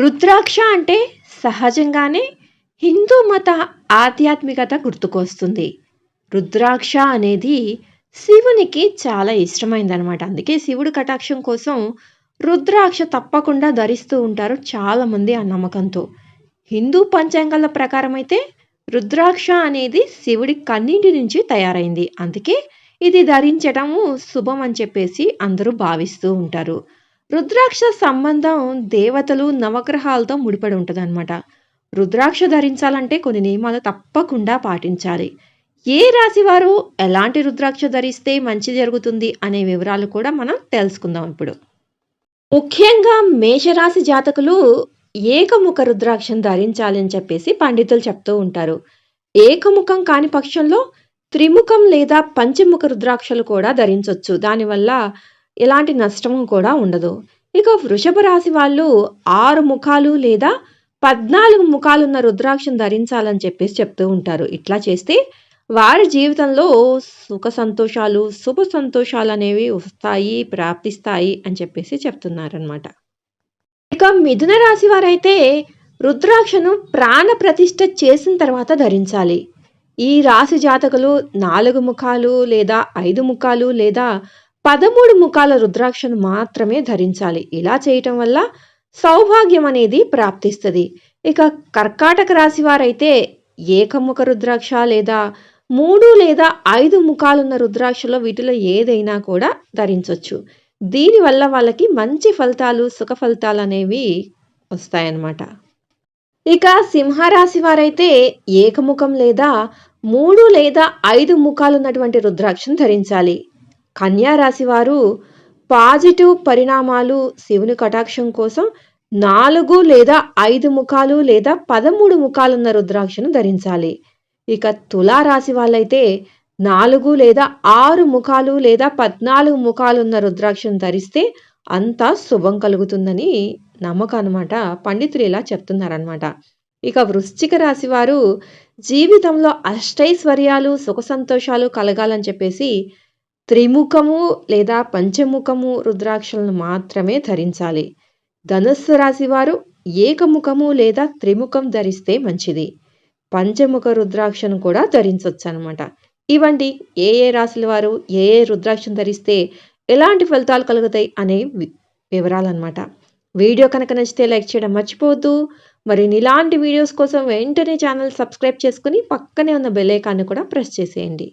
రుద్రాక్ష అంటే సహజంగానే హిందూ మత ఆధ్యాత్మికత గుర్తుకొస్తుంది. రుద్రాక్ష అనేది శివునికి చాలా ఇష్టమైందనమాట అందుకే శివుడు కటాక్షం కోసం రుద్రాక్ష తప్పకుండా ధరిస్తూ ఉంటారు చాలామంది ఆ నమ్మకంతో. హిందూ పంచాంగాల ప్రకారం అయితే రుద్రాక్ష అనేది శివుడి కన్నింటి నుంచి తయారైంది. అందుకే ఇది ధరించటము శుభం అని చెప్పేసి అందరూ భావిస్తూ ఉంటారు. రుద్రాక్ష సంబంధం దేవతలు నవగ్రహాలతో ముడిపడి ఉంటుందన్నమాట. రుద్రాక్ష ధరించాలంటే కొన్ని నియమాలు తప్పకుండా పాటించాలి. ఏ రాశి వారు ఎలాంటి రుద్రాక్ష ధరిస్తే మంచి జరుగుతుంది అనే వివరాలు కూడా మనం తెలుసుకుందాం ఇప్పుడు. ముఖ్యంగా మేషరాశి జాతకులు ఏకముఖ రుద్రాక్షను ధరించాలని చెప్పేసి పండితులు చెప్తూ ఉంటారు. ఏకముఖం కాని పక్షంలో త్రిముఖం లేదా పంచముఖ రుద్రాక్షలు కూడా ధరించవచ్చు దానివల్ల ఎలాంటి నష్టము కూడా ఉండదు. ఇక వృషభ రాశి వాళ్ళు ఆరు ముఖాలు లేదా పద్నాలుగు ముఖాలున్న రుద్రాక్షను ధరించాలని చెప్పేసి చెప్తూ ఉంటారు. ఇట్లా చేస్తే వారి జీవితంలో సుఖ సంతోషాలు శుభ సంతోషాలు అనేవి వస్తాయి ప్రాప్తిస్తాయి అని చెప్పేసి చెప్తున్నారనమాట ఇక మిథున రాశి వారైతే రుద్రాక్షను ప్రాణ ప్రతిష్ఠ చేసిన తర్వాత ధరించాలి. ఈ రాశి జాతకులు నాలుగు ముఖాలు లేదా ఐదు ముఖాలు లేదా పదమూడు ముఖాల రుద్రాక్షను మాత్రమే ధరించాలి. ఇలా చేయటం వల్ల సౌభాగ్యం అనేది ప్రాప్తిస్తుంది. ఇక కర్కాటక రాశి వారైతే ఏకముఖ రుద్రాక్ష లేదా మూడు లేదా ఐదు ముఖాలున్న రుద్రాక్షలో వీటిలో ఏదైనా కూడా ధరించవచ్చు దీనివల్ల వాళ్ళకి మంచి ఫలితాలు సుఖ ఫలితాలు అనేవి వస్తాయన్నమాట. ఇక సింహరాశి వారైతే ఏకముఖం లేదా మూడు లేదా ఐదు ముఖాలు ఉన్నటువంటి రుద్రాక్షను ధరించాలి. కన్యారాశి వారు పాజిటివ్ పరిణామాలు శివుని కటాక్షం కోసం నాలుగు లేదా ఐదు ముఖాలు లేదా పదమూడు ముఖాలున్న రుద్రాక్షను ధరించాలి. ఇక తులారాశి వాళ్ళైతే నాలుగు లేదా ఆరు ముఖాలు లేదా పద్నాలుగు ముఖాలున్న రుద్రాక్షను ధరిస్తే అంతా శుభం కలుగుతుందని నమ్మకం అనమాట పండితులు ఇలా చెప్తున్నారనమాట ఇక వృశ్చిక రాశి వారు జీవితంలో అష్టైశ్వర్యాలు సుఖ సంతోషాలు కలగాలని చెప్పేసి త్రిముఖము లేదా పంచముఖము రుద్రాక్షలను మాత్రమే ధరించాలి. ధనుస్సు రాశి వారు ఏకముఖము లేదా త్రిముఖం ధరిస్తే మంచిది. పంచముఖ రుద్రాక్షను కూడా ధరించవచ్చు అనమాట ఇవండి ఏ ఏ రాశుల వారు ఏ ఏ రుద్రాక్షను ధరిస్తే ఎలాంటి ఫలితాలు కలుగుతాయి అనే వివరాలు అనమాట వీడియో కనుక నచ్చితే లైక్ చేయడం మర్చిపోవద్దు. మరి ఇలాంటి వీడియోస్ కోసం వెంటనే ఛానల్ సబ్స్క్రైబ్ చేసుకుని పక్కనే ఉన్న బెల్ ఐకాన్ని కూడా ప్రెస్ చేసేయండి.